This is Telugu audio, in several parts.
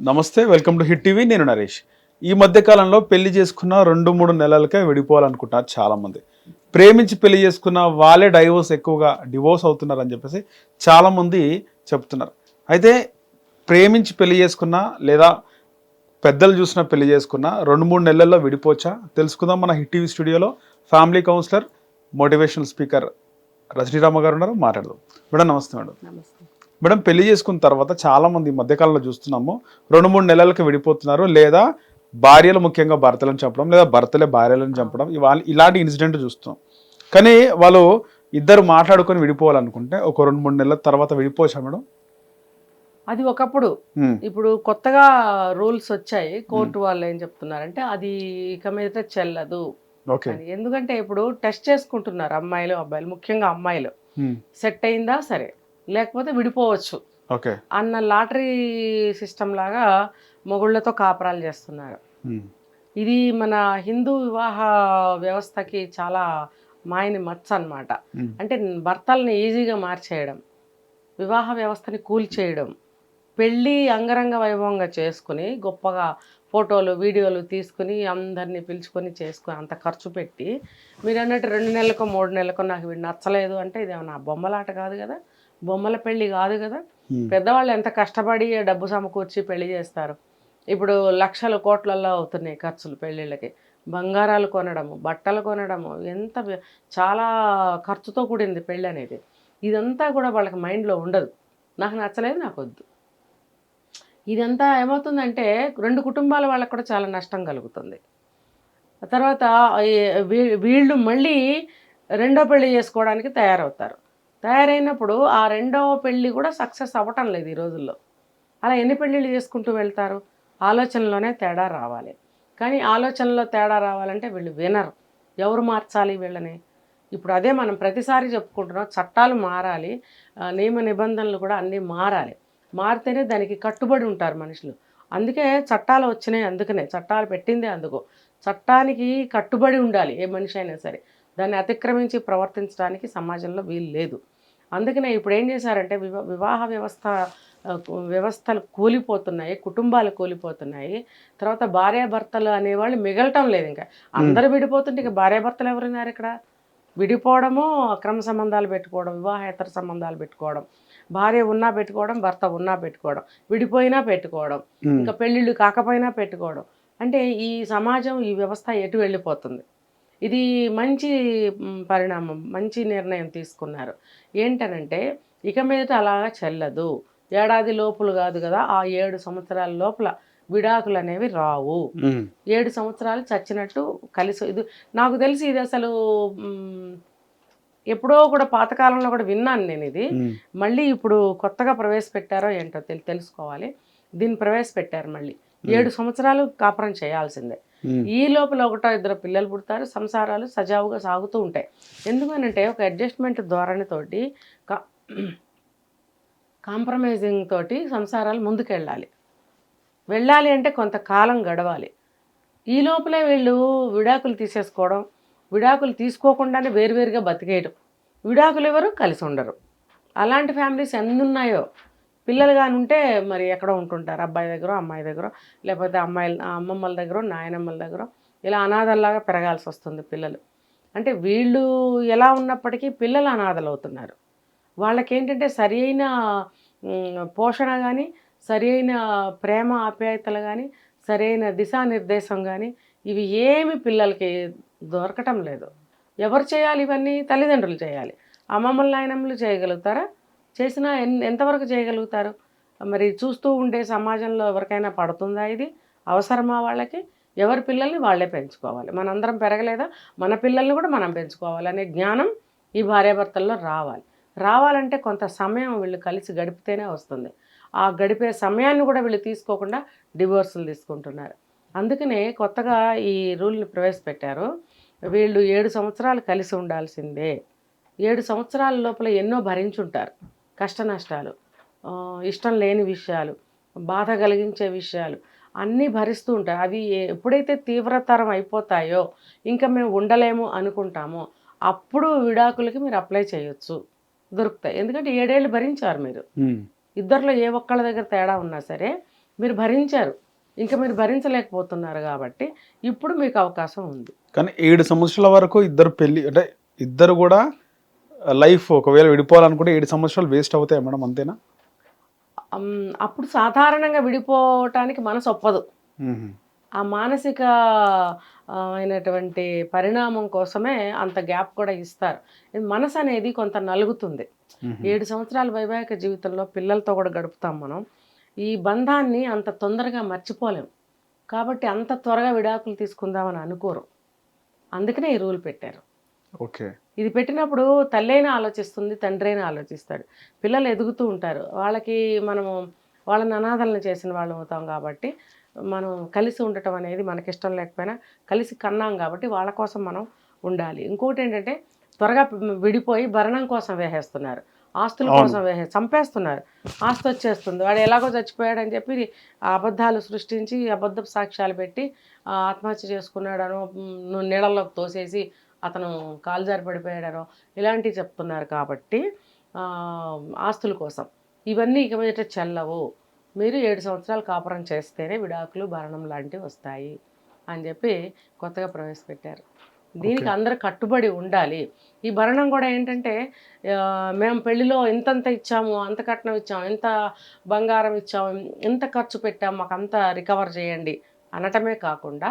నమస్తే వెల్కమ్ టు హిట్ టీవీ. నేను నరేష్. ఈ మధ్య కాలంలో పెళ్ళి చేసుకున్న రెండు మూడు నెలలకే విడిపోవాలనుకుంటున్నారు చాలా మంది ప్రేమించి పెళ్ళి చేసుకున్న వాళ్ళే డైవోర్స్ ఎక్కువగా డివోర్స్ అవుతున్నారు అని చెప్పేసి చాలా మంది చెప్తున్నారు. అయితే ప్రేమించి పెళ్ళి చేసుకున్న లేదా పెద్దలు చూసిన పెళ్ళి చేసుకున్న రెండు మూడు నెలల్లో విడిపోవచ్చా? తెలుసుకుందాం మన హిట్ టీవీ స్టూడియోలో family counsellor motivational speaker Rajanirama గారు ఉన్నారు. మాట్లాడదాం. మేడం నమస్తే మేడం. నమస్తే. మేడం పెళ్ళి చేసుకున్న తర్వాత చాలా మంది ఈ మధ్యకాలంలో చూస్తున్నాము రెండు మూడు నెలలకు విడిపోతున్నారు లేదా భార్యలు ముఖ్యంగా భర్తలను చంపడం లేదా భర్తలే భార్యలను చంపడం ఇవాళ ఇలాంటి ఇన్సిడెంట్ చూస్తున్నాం. కానీ వాళ్ళు ఇద్దరు మాట్లాడుకొని విడిపోవాలనుకుంటే ఒక రెండు మూడు నెలల తర్వాత విడిపోవచ్చా మేడం? అది ఒకప్పుడు. ఇప్పుడు కొత్తగా రూల్స్ వచ్చాయి కోర్టు వాళ్ళు ఏం చెప్తున్నారంటే అది ఇక మీద చెల్లదు. ఎందుకంటే ఇప్పుడు టెస్ట్ చేసుకుంటున్నారు అమ్మాయిలు అబ్బాయిలు ముఖ్యంగా అమ్మాయిలు. సెట్ అయిందా సరే. లేకపోతే విడిపోవచ్చు. ఓకే. అన్న లాటరీ సిస్టమ్ లాగా మొగుళ్ళతో కాపురాలు చేస్తున్నారు. ఇది మన హిందూ వివాహ వ్యవస్థకి చాలా మాయని మచ్చ అన్నమాట. ఉమ్, అంటే భర్తల్ని ఈజీగా మార్చేయడం వివాహ వ్యవస్థని కూల్చేయడం పెళ్ళి అంగరంగ వైభవంగా చేసుకుని గొప్పగా ఫోటోలు వీడియోలు తీసుకుని అందరినీ పిలుచుకొని చేసుకుని అంత ఖర్చు పెట్టి మీరు అన్నట్టు రెండు నెలలకో మూడు నెలలకో నాకు వీడు నచ్చలేదు అంటే ఇది ఏమన్నా బొమ్మలాట కాదు కదా? బొమ్మల పెళ్ళి కాదు కదా? పెద్దవాళ్ళు ఎంత కష్టపడి డబ్బు సమకూర్చి పెళ్ళి చేస్తారు? ఇప్పుడు లక్షల కోట్లల్లో అవుతున్నాయి ఖర్చులు పెళ్ళిళ్ళకి. బంగారాలు కొనడము బట్టలు కొనడము ఎంత చాలా ఖర్చుతో కూడింది పెళ్ళి అనేది. ఇదంతా కూడా వాళ్ళకి మైండ్లో ఉండదు. నాకు నచ్చలేదు నాకు వద్దు. ఇదంతా ఏమవుతుందంటే రెండు కుటుంబాల వాళ్ళకి కూడా చాలా నష్టం కలుగుతుంది. తర్వాత వీళ్ళు మళ్ళీ రెండో పెళ్ళి చేసుకోవడానికి తయారవుతారు. తయారైనప్పుడు ఆ రెండో పెళ్ళి కూడా సక్సెస్ అవ్వటం లేదు ఈ రోజుల్లో. అలా ఎన్ని పెళ్ళిళ్ళు చేసుకుంటూ వెళ్తారు? ఆలోచనలోనే తేడా రావాలి. కానీ ఆలోచనలో తేడా రావాలంటే వీళ్ళు వినరు. ఎవరు మార్చాలి వీళ్ళని? ఇప్పుడు అదే మనం ప్రతిసారి చెప్పుకుంటున్నాం చట్టాలు మారాలి నియమ నిబంధనలు కూడా అన్నీ మారాలి. మారితేనే దానికి కట్టుబడి ఉంటారు మనుషులు. అందుకే చట్టాలు వచ్చినాయి అందుకనే చట్టాలు పెట్టిందే అందుకు. చట్టానికి కట్టుబడి ఉండాలి ఏ మనిషి అయినా సరే. దాన్ని అతిక్రమించి ప్రవర్తించడానికి సమాజంలో వీలు లేదు. అందుకనే ఇప్పుడు ఏం చేశారంటే వివా వివాహ వ్యవస్థ వ్యవస్థలు కూలిపోతున్నాయి కుటుంబాలు కూలిపోతున్నాయి. తర్వాత భార్యాభర్తలు అనేవాళ్ళు మిగలటం లేదు ఇంకా. అందరూ విడిపోతుంటే ఇక భార్యాభర్తలు ఎవరున్నారు ఇక్కడ? విడిపోవడము అక్రమ సంబంధాలు పెట్టుకోవడం వివాహేతర సంబంధాలు పెట్టుకోవడం. భార్య ఉన్నా పెట్టుకోవడం భర్త ఉన్నా పెట్టుకోవడం. విడిపోయినా పెట్టుకోవడం. ఇంకా పెళ్ళిళ్ళు కాకపోయినా పెట్టుకోవడం. అంటే ఈ సమాజం ఈ వ్యవస్థ ఎటు వెళ్ళిపోతుంది? ఇది మంచి పరిణామం మంచి నిర్ణయం తీసుకున్నారు. ఏంటనంటే ఇక మీదట అలాగా చెల్లదు. ఏడాది లోపులు కాదు కదా ఆ ఏడు సంవత్సరాల లోపల విడాకులు అనేవి రావు ఏడు సంవత్సరాలు చచ్చినట్టు కలిసి ఇది నాకు తెలిసి ఇది అసలు ఎప్పుడో కూడా పాతకాలంలో కూడా విన్నాను నేను ఇది. మళ్ళీ ఇప్పుడు కొత్తగా ప్రవేశపెట్టారో ఏంటో తెలి తెలుసుకోవాలి. దీన్ని ప్రవేశపెట్టారు మళ్ళీ. ఏడు సంవత్సరాలు కాపురం చేయాల్సిందే. ఈ లోపల ఒకటో ఇద్దరు పిల్లలు పుడతారు సంసారాలు సజావుగా సాగుతూ ఉంటాయి. ఎందుకనంటే ఒక అడ్జస్ట్మెంట్ ధోరణితోటి కాంప్రమైజింగ్ తోటి సంసారాలు ముందుకెళ్ళాలి. వెళ్ళాలి అంటే కొంతకాలం గడవాలి. ఈ లోపలే వీళ్ళు విడాకులు తీసేసుకోవడం విడాకులు తీసుకోకుండానే వేరువేరుగా బతికేయడం విడాకులు ఎవరు కలిసి ఉండరు. అలాంటి ఫ్యామిలీస్ ఎన్ని ఉన్నాయో పిల్లలు కానీ ఉంటే మరి ఎక్కడో ఉంటుంటారు అబ్బాయి దగ్గర అమ్మాయి దగ్గర లేకపోతే అమ్మాయిల అమ్మమ్మల దగ్గర నాయనమ్మల దగ్గర ఇలా అనాథల్లాగా పెరగాల్సి వస్తుంది పిల్లలు. అంటే వీళ్ళు ఎలా ఉన్నప్పటికీ పిల్లలు అనాథలు అవుతున్నారు వాళ్ళకి ఏంటంటే సరి అయిన పోషణ కానీ సరి అయిన ప్రేమ ఆప్యాయతలు కానీ సరైన దిశానిర్దేశం కానీ ఇవి ఏమి పిల్లలకి దొరకటం లేదు. ఎవరు చేయాలి ఇవన్నీ? తల్లిదండ్రులు చేయాలి. అమ్మమ్మల నాయనమ్మలు చేయగలుగుతారా? చేసినా ఎన్ ఎంతవరకు చేయగలుగుతారు? మరి చూస్తూ ఉండే సమాజంలో ఎవరికైనా పడుతుందా ఇది? అవసరమా వాళ్ళకి? ఎవరి పిల్లల్ని వాళ్ళే పెంచుకోవాలి. మనందరం పెరగలేదా? మన పిల్లల్ని కూడా మనం పెంచుకోవాలి అనే జ్ఞానం ఈ భార్యాభర్తల్లో రావాలి. రావాలంటే కొంత సమయం వీళ్ళు కలిసి గడిపితేనే వస్తుంది. ఆ గడిపే సమయాన్ని కూడా వీళ్ళు తీసుకోకుండా డివోర్సులు తీసుకుంటున్నారు. అందుకనే కొత్తగా ఈ రూల్ని ప్రవేశపెట్టారు. వీళ్ళు ఏడు సంవత్సరాలు కలిసి ఉండాల్సిందే. ఏడు సంవత్సరాల లోపల ఎన్నో భరించుంటారు. కష్ట నష్టాలు ఇష్టం లేని విషయాలు బాధ కలిగించే విషయాలు అన్నీ భరిస్తూ ఉంటారు. అవి ఎప్పుడైతే తీవ్రతరం అయిపోతాయో ఇంకా మేము ఉండలేము అనుకుంటామో అప్పుడు విడాకులకి మీరు అప్లై చేయొచ్చు. దొరుకుతాయి. ఎందుకంటే ఏడేళ్ళు భరించారు మీరు. ఇద్దరిలో ఏ ఒక్కళ్ళ దగ్గర తేడా ఉన్నా సరే మీరు భరించారు. ఇంకా మీరు భరించలేకపోతున్నారు కాబట్టి ఇప్పుడు మీకు అవకాశం ఉంది. కానీ ఏడు సంవత్సరాల వరకు ఇద్దరు పెళ్ళి అంటే ఇద్దరు కూడా లైఫ్ ఒకవేళ విడిపోవాలనుకుంటే ఏడు సంవత్సరాలు వేస్ట్ అవుతాయి మేడం అంతేనా? అప్పుడు సాధారణంగా విడిపోవటానికి మనసు ఒప్పదు. ఆ మానసిక అయినటువంటి పరిణామం కోసమే అంత గ్యాప్ కూడా ఇస్తారు. మనసు అనేది కొంత నలుగుతుంది. ఏడు సంవత్సరాల వైవాహిక జీవితంలో పిల్లలతో కూడా గడుపుతాం మనం. ఈ బంధాన్ని అంత తొందరగా మర్చిపోలేం. కాబట్టి అంత త్వరగా విడాకులు తీసుకుందామని అనుకోరు. అందుకనే ఈ రూల్ పెట్టారు. ఓకే. ఇది పెట్టినప్పుడు తల్లైనా ఆలోచిస్తుంది తండ్రి అయినా ఆలోచిస్తాడు. పిల్లలు ఎదుగుతూ ఉంటారు. వాళ్ళకి మనము వాళ్ళని అనాథలను చేసిన వాళ్ళం అవుతాం కాబట్టి మనం కలిసి ఉండటం అనేది మనకి ఇష్టం లేకపోయినా కలిసి కన్నాం కాబట్టి వాళ్ళ కోసం మనం ఉండాలి. ఇంకోటి ఏంటంటే త్వరగా విడిపోయి భరణం కోసం వేసేస్తున్నారు. ఆస్తుల. కోసం వేసే చంపేస్తున్నారు. ఆస్తి వచ్చేస్తుంది. వాడు ఎలాగో చచ్చిపోయాడని చెప్పి ఆ అబద్ధాలు సృష్టించి అబద్ధపు సాక్ష్యాలు పెట్టి ఆత్మహత్య చేసుకున్నాడనో నీళ్ళలోకి తోసేసి అతను కాలుజారి పడిపోయాడనో ఇలాంటివి చెప్తున్నారు కాబట్టి ఆస్తుల కోసం. ఇవన్నీ ఇక మీదట చెల్లవు. మీరు ఏడు సంవత్సరాలు కాపురం చేస్తేనే విడాకులు భరణం లాంటివి వస్తాయి అని చెప్పి కొత్తగా ప్రవేశపెట్టారు. దీనికి అందరు కట్టుబడి ఉండాలి. ఈ భరణం కూడా ఏంటంటే మేము పెళ్ళిలో ఇంతంత ఇచ్చాము అంత కట్నం ఇచ్చాము ఇంత బంగారం ఇచ్చాము ఇంత ఖర్చు పెట్టాము మాకు అంత రికవర్ చేయండి అనటమే కాకుండా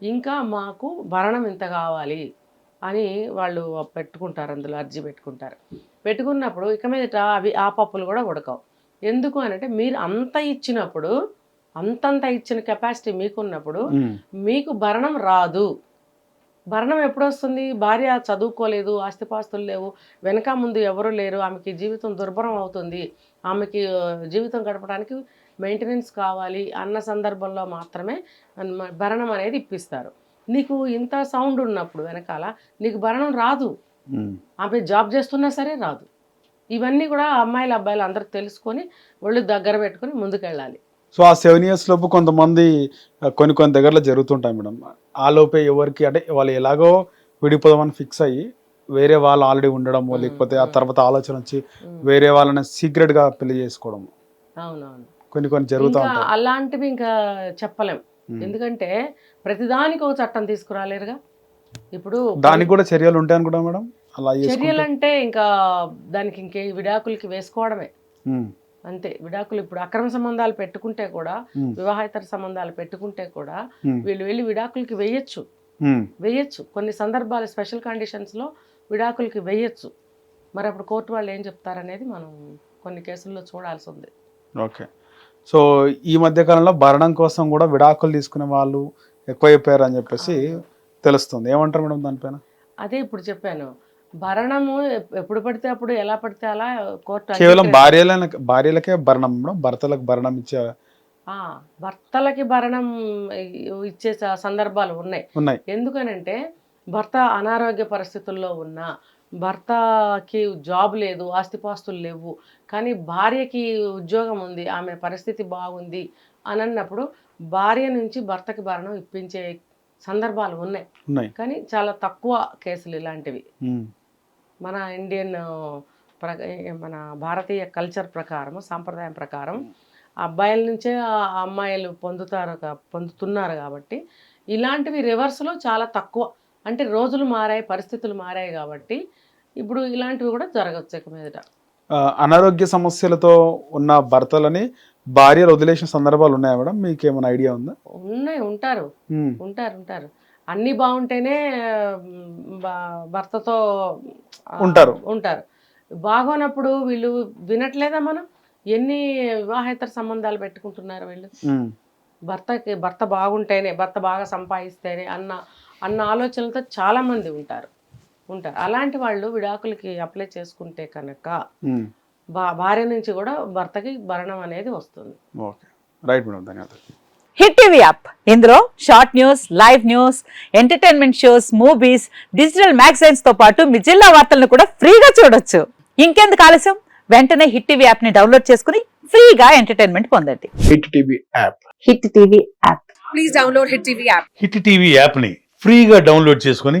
ఇంకా మాకు భరణం ఇంత కావాలి. అని వాళ్ళు పెట్టుకుంటారు అందులో అర్జీ పెట్టుకుంటారు. పెట్టుకున్నప్పుడు ఇక మీదట అవి ఆ పప్పులు కూడా ఉడకవు. ఎందుకు అని అంటే మీరు అంత ఇచ్చినప్పుడు అంతంత ఇచ్చిన కెపాసిటీ మీకున్నప్పుడు. మీకు భరణం రాదు. భరణం ఎప్పుడు వస్తుంది భార్య చదువుకోలేదు ఆస్తిపాస్తులు లేవు వెనక ముందు ఎవరు లేరు ఆమెకి జీవితం దుర్భరం అవుతుంది. ఆమెకి జీవితం గడపడానికి మెయింటెనెన్స్ కావాలి అన్న సందర్భంలో మాత్రమే భరణం అనేది ఇప్పిస్తారు. నీకు ఇంత సౌండ్ ఉన్నప్పుడు వెనకాల నీకు భరణం రాదు. ఆమె జాబ్ చేస్తున్నా సరే రాదు. ఇవన్నీ కూడా అమ్మాయిలు అబ్బాయిలు అందరూ తెలుసుకొని ఒళ్ళు దగ్గర పెట్టుకొని ముందుకెళ్ళాలి. సో ఆ సెవెన్ ఇయర్స్ లోపు కొంతమంది కొన్ని కొన్ని దగ్గరలో జరుగుతుంటాయి మేడం. ఆ లోపే ఎవరికి అంటే వాళ్ళు ఎలాగో విడిపోదామని ఫిక్స్ అయ్యి వేరే వాళ్ళు ఆల్రెడీ ఉండడము లేకపోతే ఆ తర్వాత ఆలోచన వచ్చి వేరే వాళ్ళని సీక్రెట్గా పెళ్ళి చేసుకోవడం అవునవును. కొన్ని కొన్ని జరుగుతూ అలాంటివి ఇంకా చెప్పలేం. మ్మ్. ఎందుకంటే ప్రతిదానికి ఒక చట్టం తీసుకురాలేరుగా. ఇప్పుడు దానికి కూడా చర్యలు ఉంటాయి అనుకుంటా మేడం? అలా చర్యలు అంటే ఇంకా దానికి ఇంకే విడాకులకి వేసుకోవడమే. అంతే. విడాకులు ఇప్పుడు అక్రమ సంబంధాలు పెట్టుకుంటే కూడా. వివాహేతర సంబంధాలు పెట్టుకుంటే కూడా. వీళ్ళు వెళ్ళి విడాకులకి వేయచ్చు. వేయచ్చు. కొన్ని సందర్భాలు స్పెషల్ కండిషన్స్లో విడాకులకి వేయచ్చు. మరి అప్పుడు కోర్టు వాళ్ళు ఏం చెప్తారనేది మనం కొన్ని కేసుల్లో చూడాల్సి ఉంది. ఓకే. సో ఈ మధ్య కాలంలో భరణం కోసం కూడా విడాకులు తీసుకునే వాళ్ళు ఎక్కువైపోయారు అని చెప్పేసి తెలుస్తుంది. ఏమంటారు మేడం దానిపైన అదే ఇప్పుడు చెప్పాను. భరణము ఎప్- ఎప్పుడు పడితే అప్పుడు ఎలా పడితే అలా కోర్టు కేవలం అంగీకరి- భార్యల భార్యలకే భరణం మేడం భర్తలకు భరణం ఇచ్చే ఆ, భర్తలకి భరణం ఇచ్చే సందర్భాలు ఉన్నాయి. ఉన్నాయి. ఎందుకనంటే భర్త అనారోగ్య పరిస్థితుల్లో ఉన్నా భర్తకి జాబ్ లేదు ఆస్తిపాస్తులు లేవు కానీ భార్యకి ఉద్యోగం ఉంది ఆమె పరిస్థితి బాగుంది అని అన్నప్పుడు భార్య నుంచి భర్తకి భరణం ఇప్పించే సందర్భాలు ఉన్నాయి. కానీ చాలా తక్కువ కేసులు ఇలాంటివి. మన ఇండియన్ ప్ర మన భారతీయ కల్చర్ ప్రకారం సాంప్రదాయం ప్రకారం అబ్బాయిల నుంచే అమ్మాయిలు పొందుతారు పొందుతున్నారు కాబట్టి ఇలాంటివి రివర్స్లో చాలా తక్కువ. అంటే రోజులు మారాయి పరిస్థితులు మారాయి కాబట్టి ఇప్పుడు ఇలాంటివి కూడా జరగచ్చు ఇక మీదట. అనారోగ్య సమస్యలతో ఉన్న భర్తలని భార్యలు వదిలేసిన సందర్భాలు ఉన్నాయా మేడం? మీకు ఏమైనా ఐడియా ఉందా? ఉన్నాయి ఉంటారు. ఉంటారు ఉంటారు. అన్నీ బాగుంటేనే భర్తతో ఉంటారు. ఉంటారు. బాగోనప్పుడు వీళ్ళు వినట్లేదా మనం? ఎన్ని వివాహేతర సంబంధాలు పెట్టుకుంటున్నారు వీళ్ళు. భర్తకి భర్త బాగుంటేనే భర్త బాగా సంపాదిస్తేనే అన్న అన్న ఆలోచనలతో చాలా మంది ఉంటారు. ఉంటారు అలాంటి వాళ్ళు విడాకులకి అప్లై చేసుకుంటే కనుక భార్య నుంచి కూడా భర్తకి భరణం అనేది వస్తుంది. ఓకే. రైట్ మేడం ధన్యవాదాలు. Hit TV app. ఇందులో short news live news entertainment shows movies digital మ్యాగజైన్స్తో పాటు మీ జిల్లా వార్తలను కూడా ఫ్రీగా చూడొచ్చు. ఇంకెందుకు ఆలస్యం? వెంటనే హిట్ టీవీ యాప్ని డౌన్లోడ్ చేసుకుని ఫ్రీగా ఎంటర్టైన్మెంట్ పొందండి. Hit TV app. Hit TV app. Hit TV యాప్ని ఫ్రీగా డౌన్లోడ్ చేసుకొని